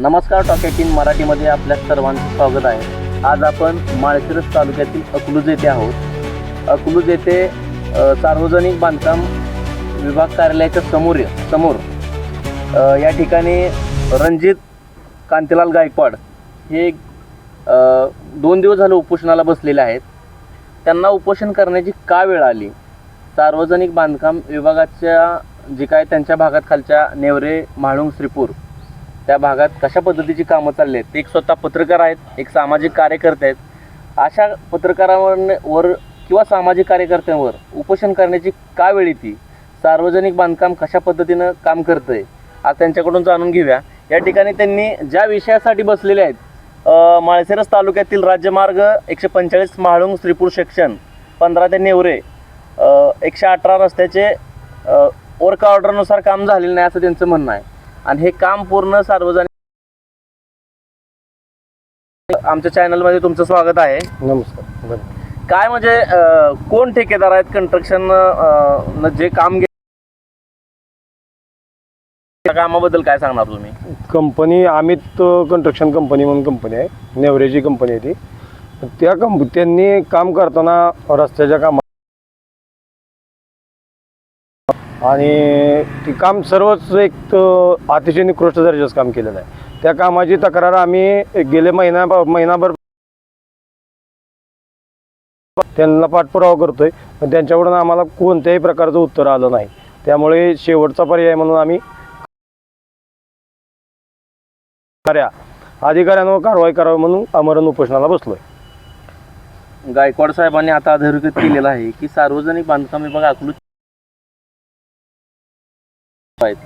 नमस्कार टॉक मराठीमध्ये आपल्या सर्वांचं स्वागत आहे. आज आपण माळशिरस तालुक्यातील अकलूज येथे आहोत. अकलूज येथे सार्वजनिक बांधकाम विभाग कार्यालयाच्या समोर समोर या ठिकाणी रणजित कांतीलाल गायकवाड हे दोन दिवस झाले उपोषणाला बसलेले आहेत. त्यांना उपोषण करण्याची का वेळ आली? सार्वजनिक बांधकाम विभागाच्या जे काय त्यांच्या भागात खालच्या नेवरे म्हाळुंग श्रीपूर त्या भागात कशा पद्धतीची कामं चालली आहेत? ते एक स्वतः पत्रकार आहेत एक सामाजिक कार्यकर्ते आहेत. अशा पत्रकारांवर वर किंवा सामाजिक कार्यकर्त्यांवर उपोषण करण्याची का वेळ येते सार्वजनिक बांधकाम कशा पद्धतीनं काम करतं आहे आज त्यांच्याकडून जाणून घेऊया. या ठिकाणी त्यांनी ज्या विषयासाठी बसलेले आहेत माळसेरस तालुक्यातील राज्यमार्ग एकशे पंचेचाळीस महाळुंग श्रीपूर सेक्शन पंधरा ते नेवरे एकशे अठरा रस्त्याचे वर्क ऑर्डरनुसार काम झालेलं नाही असं त्यांचं म्हणणं आहे. आणि हे काम पूर्ण सार्वजनिक आमच्या चॅनलमध्ये तुमचं स्वागत आहे. नमस्कार काय म्हणजे कोण ठेकेदार आहेत? कन्स्ट्रक्शन न जे काम कामाबद्दल काय सांगणार तुम्ही? कंपनी अमित कन्स्ट्रक्शन कंपनी म्हणून कंपनी आहे. नेवरेची कंपनी आहे ती. त्या कंप त्यांनी काम करताना रस्त्याच्या कामा आणि ते काम सर्वच एक अतिशय निकृष्ट दर्जाचं काम केलेलं आहे. त्या कामाची तक्रार आम्ही गेले महिना महिनाभर त्यांना पाठपुरावा करतोय पण त्यांच्याकडून आम्हाला कोणत्याही प्रकारचं उत्तर आलं नाही. त्यामुळे शेवटचा पर्याय म्हणून आम्ही कार्या अधिकाऱ्यांवर कारवाई करावी म्हणून आमरण उपोषणाला बसलोय. गायकवाड साहेबांनी आता अधोरेखित केलेलं आहे की सार्वजनिक बांधकाम विभाग अकलूज आहेत.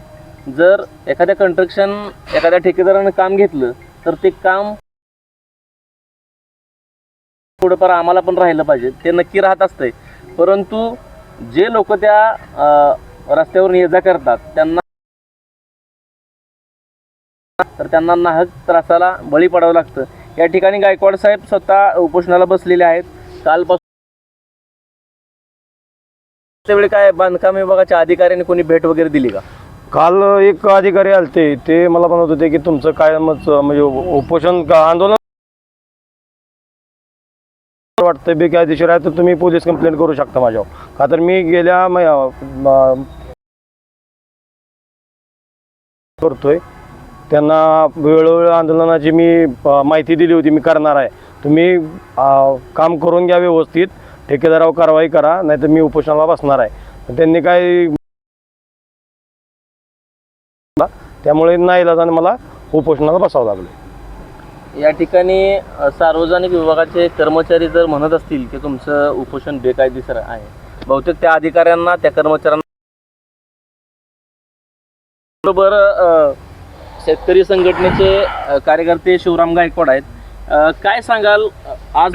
जर एखाद्या कन्स्ट्रक्शन एखाद्या ठेकेदारानं काम घेतलं तर ते काम थोडंफार आम्हाला पण राहिलं पाहिजे. ते नक्की राहत असतंय. परंतु जे लोक त्या रस्त्यावरून ये जा करतात त्यांना तर त्यांना नाहक त्रासाला बळी पडावं लागतं. या ठिकाणी गायकवाड साहेब स्वतः उपोषणाला बसलेले आहेत. कालपासून त्यावेळी काय बांधकाम विभागाच्या अधिकाऱ्यांनी कोणी भेट वगैरे दिली का? काल एक अधिकारी आलते ते मला म्हणत होते की तुमचं कायमच म्हणजे उपोषण का- आंदोलन वाटतं बेकायदेशीर आहे तर तुम्ही पोलीस कंप्लेंट करू शकता माझ्यावर. का तर मी गेल्या करतोय. त्यांना वेळोवेळी आंदोलनाची मी माहिती दिली होती मी करणार आहे. तुम्ही काम करून घ्या व्यवस्थित ठेकेदारावर कारवाई करा नाहीतर मी उपोषणाला बसणार आहे. त्यांनी काय त्यामुळे नाईलाजाने इलाजाने मला उपोषणाला बसावं लागलं. या ठिकाणी सार्वजनिक विभागाचे कर्मचारी जर म्हणत असतील की तुमचं उपोषण बेकायदेशीर आहे बहुतेक त्या अधिकाऱ्यांना त्या कर्मचाऱ्यांना बरोबर शेतकरी संघटनेचे कार्यकर्ते शिवराम गायकवाड आहेत. काय सांगाल? आज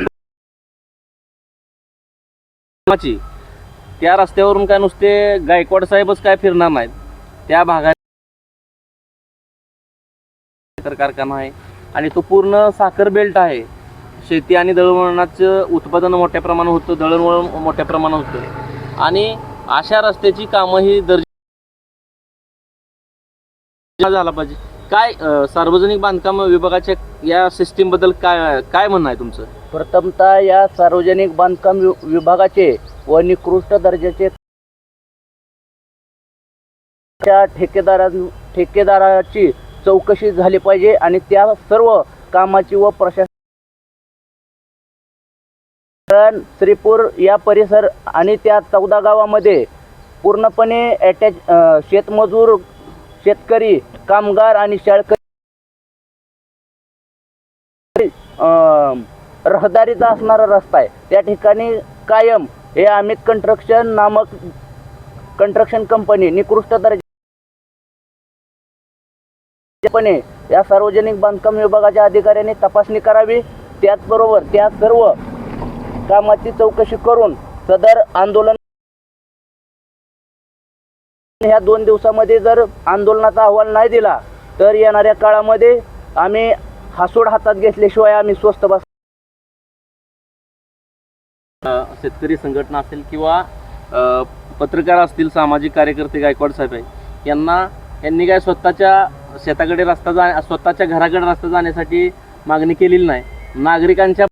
त्या रस्त्यावरून काय नुसते गायकवाड साहेबच काय फिरणार नाहीत? त्या भागात साखर कारखाना आहे आणि तो पूर्ण साखर बेल्ट आहे. शेती आणि दळणवळणाचं उत्पादन मोठ्या प्रमाणात होतं दळणवळण मोठ्या प्रमाणात होतं. आणि अशा रस्त्याची कामं ही दर्जा झाला पाहिजे. काय सार्वजनिक बांधकाम विभागाच्या या सिस्टीमबद्दल काय काय म्हणणं आहे तुमचं? प्रथमतः या सार्वजनिक बांधकाम विभागाचे व निकृष्ट दर्जाचे त्या ठेकेदारां ठेकेदाराची चौकशी झाली पाहिजे आणि त्या सर्व कामाची व प्रशासन श्रीपूर या परिसर आणि त्या चौदा गावामध्ये पूर्णपणे अटॅच शेतमजूर शेतकरी कामगार आणि शाळकरी रहदारीचा असणारा रस्ता आहे. त्या ठिकाणी कायम हे अमित कंस्ट्रक्शन नामक कंस्ट्रक्शन कंपनी निकृष्ट दर्जा पणे या सार्वजनिक बांधकाम विभागाच्या अधिकाऱ्यांनी तपासणी करावी. त्याचबरोबर त्या सर्व कामाची चौकशी करून सदर आंदोलन ह्या दोन दिवसामध्ये जर आंदोलनाचा अहवाल नाही दिला तर येणाऱ्या काळामध्ये आम्ही हासूड हातात घेतल्याशिवाय आम्ही स्वस्त बस शेतकरी संघटना असेल किंवा पत्रकार असतील सामाजिक कार्यकर्ते गायकवाड साहेब आहे यांना यांनी काय स्वतःच्या शेताकडे रस्ता जा स्वतःच्या घराकडे रस्ता जाण्यासाठी मागणी केलेली नाही. नागरिकांच्या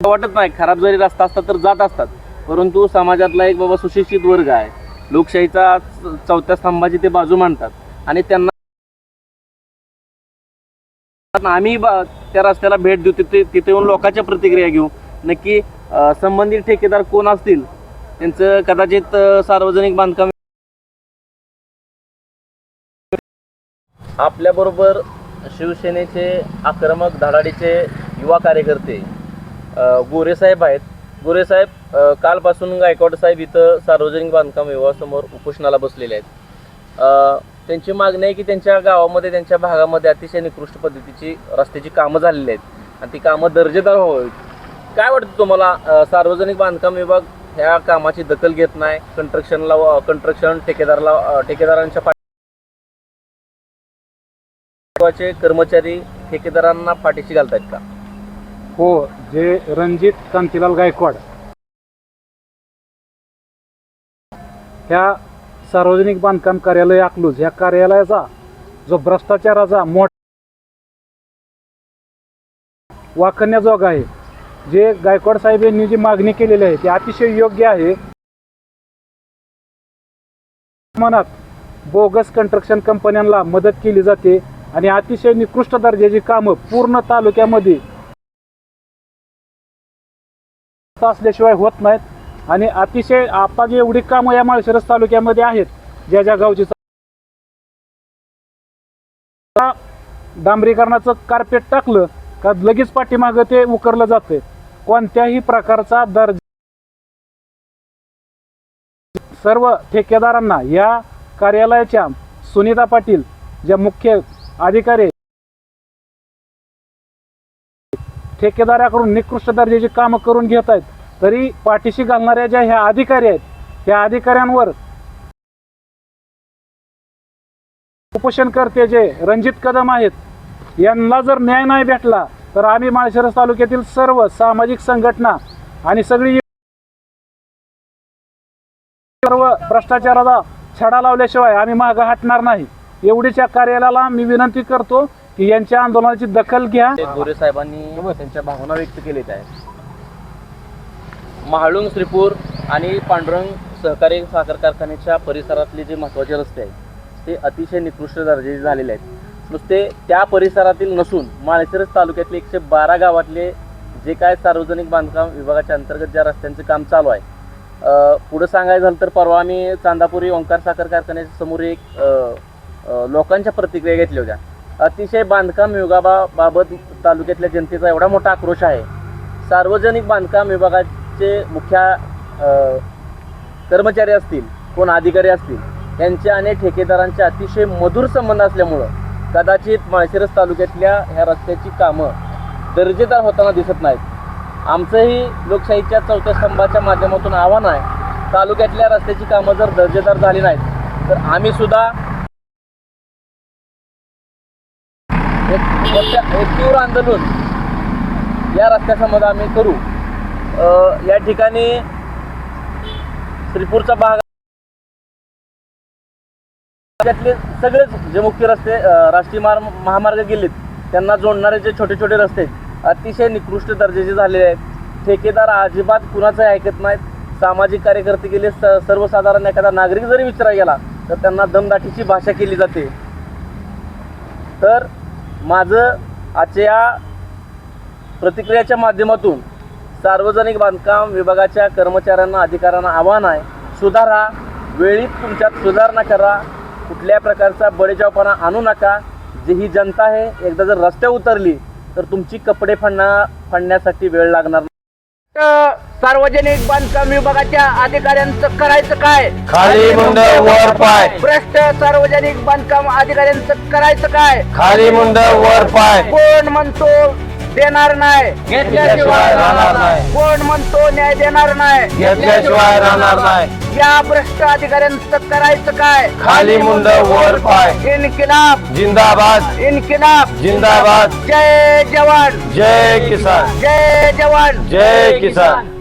वाटत नाही खराब जरी रस्ता असता तर जात असतात. परंतु समाजातला एक बाबा सुशिक्षित वर्ग आहे. लोकशाहीचा चौथ्या स्तंभाची ते बाजू मांडतात. आणि त्यांना आम्ही त्या रस्त्याला भेट देऊ तिथे तिथे येऊन लोकांच्या प्रतिक्रिया घेऊ. नक्की संबंधित ठेकेदार कोण असतील? त्यांचं कदाचित सार्वजनिक बांधकाम आपल्याबरोबर शिवसेनेचे आक्रमक धडाडीचे युवा कार्यकर्ते गोरेसाहेब आहेत. गोरेसाहेब कालपासून गायकवाड साहेब इथं सार्वजनिक बांधकाम विभागासमोर उपोषणाला बसलेले आहेत. त्यांची मागणी आहे की त्यांच्या गावामध्ये त्यांच्या भागामध्ये अतिशय निकृष्ट पद्धतीची रस्त्याची कामं झालेली आहेत आणि ती कामं दर्जेदार व्हावीत. काय वाटतं तुम्हाला? सार्वजनिक बांधकाम विभाग ह्या कामाची दखल घेत नाही? कंस्ट्रक्शनला कंस्ट्रक्शन ठेकेदारला ठेकेदारांच्या महत्त्वाचे कर्मचारी ठेकेदारांना पाठीशी घालतायत का? हो जे रणजित कांतीलाल गायकवाड. ह्या सार्वजनिक बांधकाम कार्यालय अकलूज ह्या कार्यालयाचा जो भ्रष्टाचाराचा मोठ वाखण्याजोग आहे जे गायकवाड साहेब यांनी जी मागणी केलेली आहे ती अतिशय योग्य आहे. मनात बोगस कंस्ट्रक्शन कंपन्यांना मदत केली जाते. आणि अतिशय निकृष्ट दर्जाची कामं पूर्ण तालुक्यामध्ये असल्याशिवाय होत नाहीत. आणि अतिशय आता जी एवढी कामं या माळशिरस तालुक्यामध्ये आहेत ज्या ज्या गावची डांबरीकरणाचं कार्पेट टाकलं का लगेच पाठीमागं ते उकरलं जाते कोणत्याही प्रकारचा दर्जा सर्व ठेकेदारांना या कार्यालयाच्या सुनीता पाटील ज्या मुख्य अधिकारी ठेकेदाराकडून निकृष्ट दर्जाची कामं करून घेत आहेत तरी पाठीशी घालणाऱ्या ज्या ह्या अधिकारी आहेत त्या अधिकाऱ्यांवर उपोषणकर्ते जे रणजित कदम आहेत यांना जर न्याय नाही भेटला तर आम्ही माळशिरस तालुक्यातील सर्व सामाजिक संघटना आणि सगळी सर्व भ्रष्टाचाराचा छडा लावल्याशिवाय आम्ही मागं हटणार नाही. एवढीच्या कार्यालयाला मी विनंती करतो की यांच्या आंदोलनाची दखल घ्या. गोरे साहेबांनी त्यांच्या भावना व्यक्त केलेल्या आहेत. महाळुंग श्रीपूर आणि पांडुरंग सहकारी साखर कारखान्याच्या परिसरातले जे महत्त्वाचे रस्ते आहेत ते अतिशय निकृष्ट दर्जाचे झालेले आहेत. नुसते त्या परिसरातील नसून माळशिरस तालुक्यातले एकशे बारा गावातले जे काय सार्वजनिक बांधकाम विभागाच्या अंतर्गत ज्या रस्त्यांचं काम चालू आहे पुढं सांगायचं झालं तर परवा आम्ही चांदापुरी ओंकार साखर कारखान्याच्या समोर एक लोकांच्या प्रतिक्रिया घेतल्या होत्या. अतिशय बांधकाम विभागाबाबत तालुक्यातल्या जनतेचा एवढा मोठा आक्रोश आहे. सार्वजनिक बांधकाम विभागाचे मुख्य कर्मचारी असतील कोण अधिकारी असतील यांचे आणि ठेकेदारांचे अतिशय मधुर संबंध असल्यामुळं कदाचित माळशिरस तालुक्यातल्या ह्या रस्त्याची कामं दर्जेदार होताना दिसत नाहीत. आमचंही लोकशाहीच्या चौथ्या स्तंभाच्या माध्यमातून आव्हान आहे तालुक्यातल्या रस्त्याची कामं जर दर्जेदार झाली नाहीत तर आम्हीसुद्धा तीव्र आंदोलन या रस्त्यासमोर आम्ही करू. या ठिकाणी श्रीपूरचा भाग त्यातले सगळेच जे मुख्य रस्ते राष्ट्रीय महा महामार्ग गेलेत त्यांना जोडणारे जे छोटे छोटे रस्ते अतिशय निकृष्ट दर्जाचे झालेले आहेत. ठेकेदार अजिबात कुणाचं ऐकत नाहीत. सामाजिक कार्यकर्ते गेले स सर्वसाधारण एखादा नागरिक जरी विचारा गेला तर त्यांना दमदाटीची भाषा केली जाते. तर माझं आजच्या या प्रतिक्रियाच्या माध्यमातून सार्वजनिक बांधकाम विभागाच्या कर्मचाऱ्यांना अधिकाऱ्यांना आव्हान आहे. सुधारा. वेळीत तुमच्यात सुधारणा करा. कुठल्या प्रकारचा बळीजावपणा आणू नका. जी ही जनता आहे एकदा जर रस्त्यावर उतरली तर तुमची कपडे फडणा फाडण्यासाठी वेळ लागणार नाही. सार्वजनिक बांधकाम विभागाच्या अधिकाऱ्यांचं करायचं काय? खाली मुंड वर पाय. भ्रष्ट सार्वजनिक बांधकाम अधिकाऱ्यांचं करायचं काय? खाली मुंड वर पाय. कोण म्हणतो देणार नाही? घेतल्याशिवाय राहणार नाही. कोण म्हणतो न्याय देणार नाही? घेतल्याशिवाय राहणार नाही. या भ्रष्ट अधिकाऱ्यांचं करायचं काय? खाली मुंड वर पाय. इन्किलाब. जिंदाबाद. इन्किलाब. जिंदाबाद. जय जवान. जय किसान. जय जवान. जय किसान.